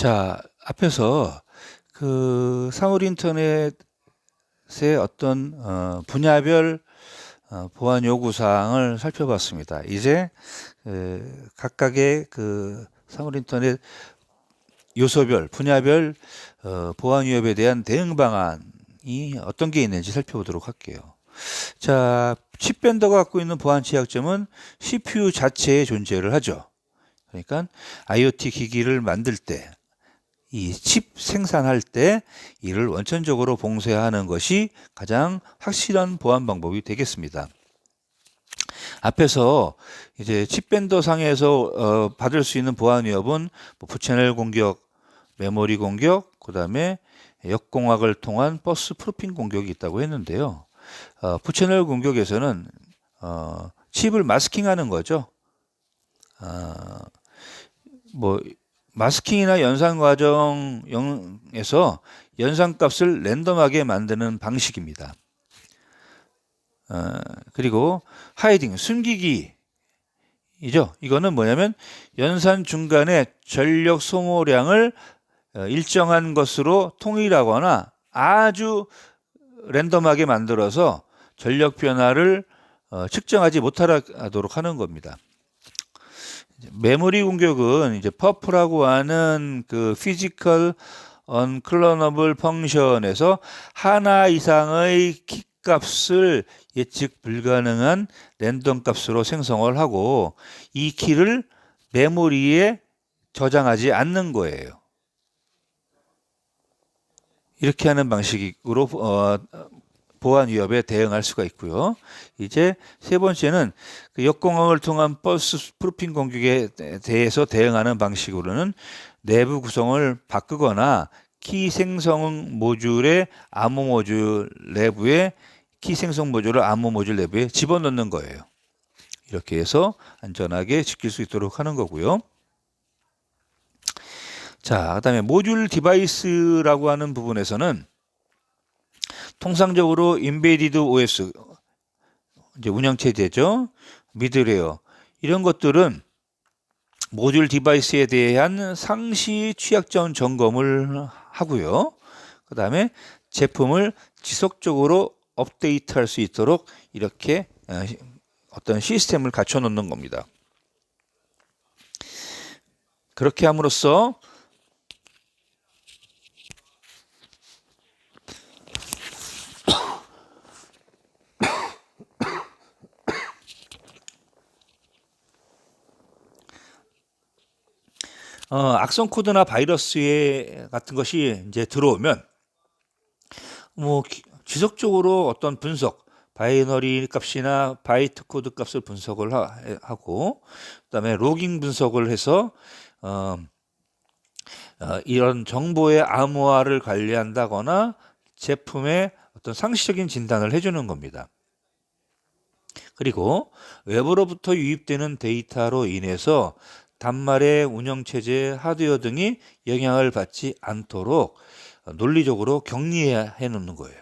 자, 앞에서 그 사물 인터넷의 어떤 어, 분야별 어, 보안 요구 사항을 살펴봤습니다. 이제 그 각각의 그 사물 인터넷 요소별, 분야별 어, 보안 위협에 대한 대응 방안이 어떤 게 있는지 살펴보도록 할게요. 자, 칩밴더가 갖고 있는 보안 취약점은 CPU 자체에 존재를 하죠. 그러니까 IoT 기기를 만들 때, 이 칩 생산할 때 이를 원천적으로 봉쇄하는 것이 가장 확실한 보안 방법이 되겠습니다. 앞에서 이제 칩밴더 상에서 어, 받을 수 있는 보안 위협은 뭐 부채널 공격, 메모리 공격, 그 다음에 역공학을 통한 버스 프로핑 공격이 있다고 했는데요. 어, 부채널 공격에서는 어, 칩을 마스킹하는 거죠. 어, 뭐 마스킹이나 연산 과정에서 연산 값을 랜덤하게 만드는 방식입니다. 어, 그리고 하이딩 숨기기이죠. 이거는 뭐냐면 연산 중간에 전력 소모량을 어, 일정한 것으로 통일하거나 아주 랜덤하게 만들어서 전력 변화를 어, 측정하지 못하도록 하는 겁니다. 메모리 공격은 이제 퍼프라고 하는 그 피지컬 언클로너블 펑션에서 하나 이상의 키 값을 예측 불가능한 랜덤 값으로 생성을 하고 이 키를 메모리에 저장하지 않는 거예요. 이렇게 하는 방식으로 어, 보안 위협에 대응할 수가 있고요. 이제 세 번째는 그 역공항을 통한 버스 프루핑 공격에 대해서 대응하는 방식으로는 내부 구성을 바꾸거나 키 생성 모듈의 암호 모듈 내부에 키 생성 모듈을 암호 모듈 내부에 집어넣는 거예요. 이렇게 해서 안전하게 지킬 수 있도록 하는 거고요. 자, 그다음에 모듈 디바이스라고 하는 부분에서는 통상적으로 인베디드 OS 이제 운영 체제죠. 미드레어 이런 것들은 모듈 디바이스에 대한 상시 취약점 점검을 하고요. 그 다음에 제품을 지속적으로 업데이트할 수 있도록 이렇게 어, 어떤 시스템을 갖춰 놓는 겁니다. 그렇게 함으로써 어, 악성 코드나 바이러스 같은 것이 이제 들어오면 뭐 기, 지속적으로 어떤 분석, 바이너리 값이나 바이트 코드 값을 분석을 하, 고 그다음에 로깅 분석을 해서 어, 어, 이런 정보의 암호화를 관리한다거나 제품의 어떤 상시적인 진단을 해주는 겁니다. 그리고 외부로부터 유입되는 데이터로 인해서 단말의 운영체제, 하드웨어 등이 영향을 받지 않도록 논리적으로 격리해 놓는 거예요.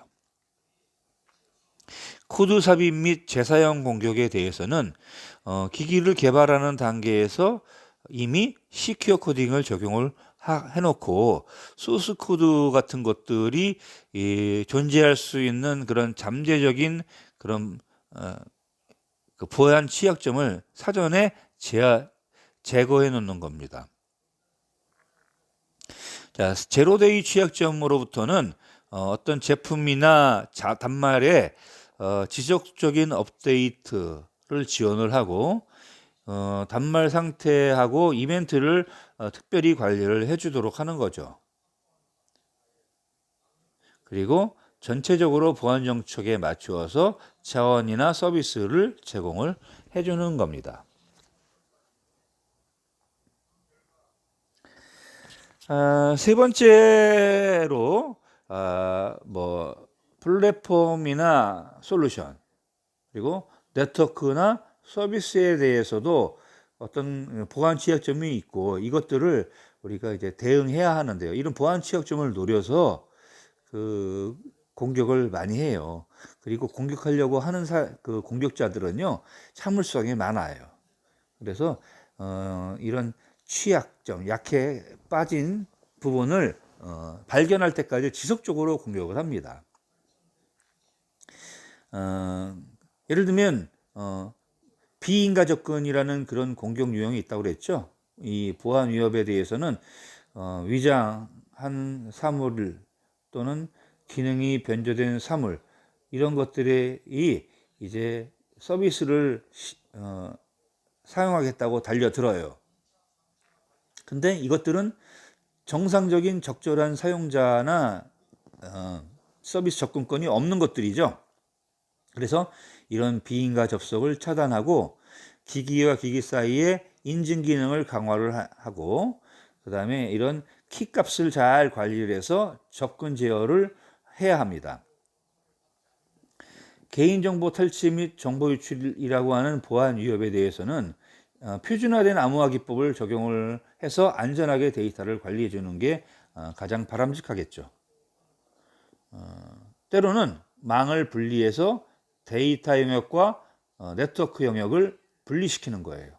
코드 삽입 및 재사용 공격에 대해서는 어, 기기를 개발하는 단계에서 이미 시큐어 코딩을 적용을 하, 해놓고 소스 코드 같은 것들이 이, 존재할 수 있는 그런 잠재적인 그런 어, 그 보안 취약점을 사전에 제하, 제거해 놓는 겁니다. 자, 제로데이 취약점으로부터는 어, 떤 제품이나 자, 단말에 어, 지속적인 업데이트를 지원을 하고 어, 단말 상태하고 이벤트를 어, 특별히 관리를 해주도록 하는 거죠. 그리고 전체적으로 보안 정책에 맞추어서 자원이나 서비스를 제공을 해주는 겁니다. 아, 세 번째로 아, 뭐 플랫폼이나 솔루션 그리고 네트워크나 서비스에 대해서도 어떤 보안 취약점이 있고 이것들을 우리가 이제 대응해야 하는데요. 이런 보안 취약점을 노려서 그 공격을 많이 해요. 그리고 공격하려고 하는 사, 그 공격자들은요 참을성이 많아요. 그래서 어, 이런 취약점, 약해 빠진 부분을 어, 발견할 때까지 지속적으로 공격을 합니다. 어, 예를 들면 어, 비인가 접근이라는 그런 공격 유형이 있다고 그랬죠. 이 보안 위협에 대해서는 어, 위장한 사물 또는 기능이 변조된 사물 이런 것들이 이제 서비스를 시- 어, 사용하겠다고 달려들어요. 근데 이것들은 정상적인 적절한 사용자나 어, 서비스 접근권이 없는 것들이죠. 그래서 이런 비인가 접속을 차단하고 기기와 기기 사이에 인증 기능을 강화를 하- 하고 그 다음에 이런 키 값을 잘 관리를 해서 접근 제어를 해야 합니다. 개인정보 탈취 및 정보 유출이라고 하는 보안 위협에 대해서는 어, 표준화된 암호화 기법을 적용을 해서 안전하게 데이터를 관리해 주는 게 어, 가장 바람직하겠죠. 어, 때로는 망을 분리해서 데이터 영역과 어, 네트워크 영역을 분리시키는 거예요.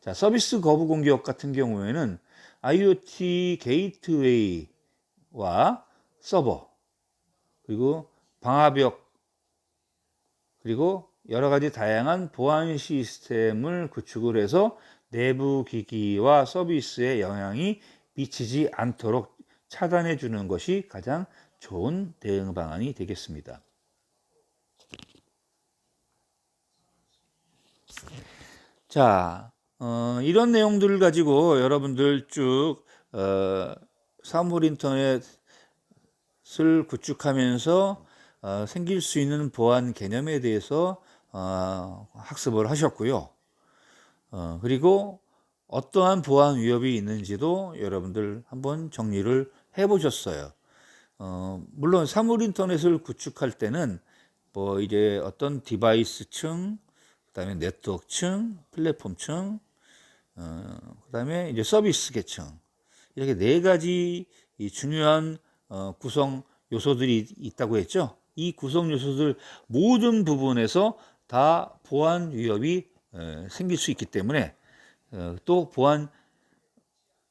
자, 서비스 거부 공격 같은 경우에는 IoT 게이트웨이와 서버 그리고 방화벽 그리고 여러 가지 다양한 보안 시스템을 구축을 해서 내부 기기와 서비스에 영향이 미치지 않도록 차단해 주는 것이 가장 좋은 대응 방안이 되겠습니다. 자, 어, 이런 내용들을 가지고 여러분들 쭉 어, 사물 인터넷을 구축하면서 어, 생길 수 있는 보안 개념에 대해서 어, 학습을 하셨고요. 어, 그리고 어떠한 보안 위협이 있는지도 여러분들 한번 정리를 해 보셨어요. 어, 물론 사물 인터넷을 구축할 때는 뭐 이제 어떤 디바이스 층, 그다음에 네트워크 층, 플랫폼 층, 어, 그다음에 이제 서비스 계층 이렇게 네 가지 이 중요한 어, 구성 요소들이 있다고 했죠. 이 구성 요소들 모든 부분에서 다 보안 위협이 에, 생길 수 있기 때문에 어, 또 보안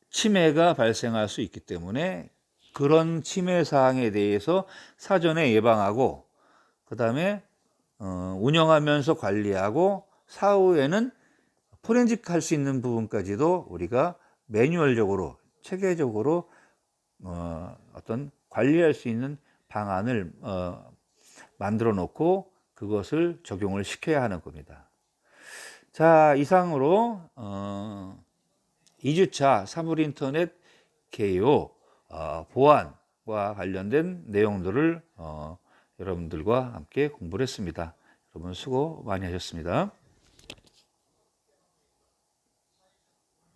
침해가 발생할 수 있기 때문에 그런 침해 사항에 대해서 사전에 예방하고 그 다음에 어, 운영하면서 관리하고 사후에는 포렌식 할 수 있는 부분까지도 우리가 매뉴얼적으로 체계적으로 어, 어떤 관리할 수 있는 방안을 어, 만들어 놓고 그것을 적용을 시켜야 하는 겁니다. 자, 이상으로 어, 2주차 사물 인터넷 개요 어, 보안과 관련된 내용들을 어, 여러분들과 함께 공부를 했습니다. 여러분 수고 많이 하셨습니다.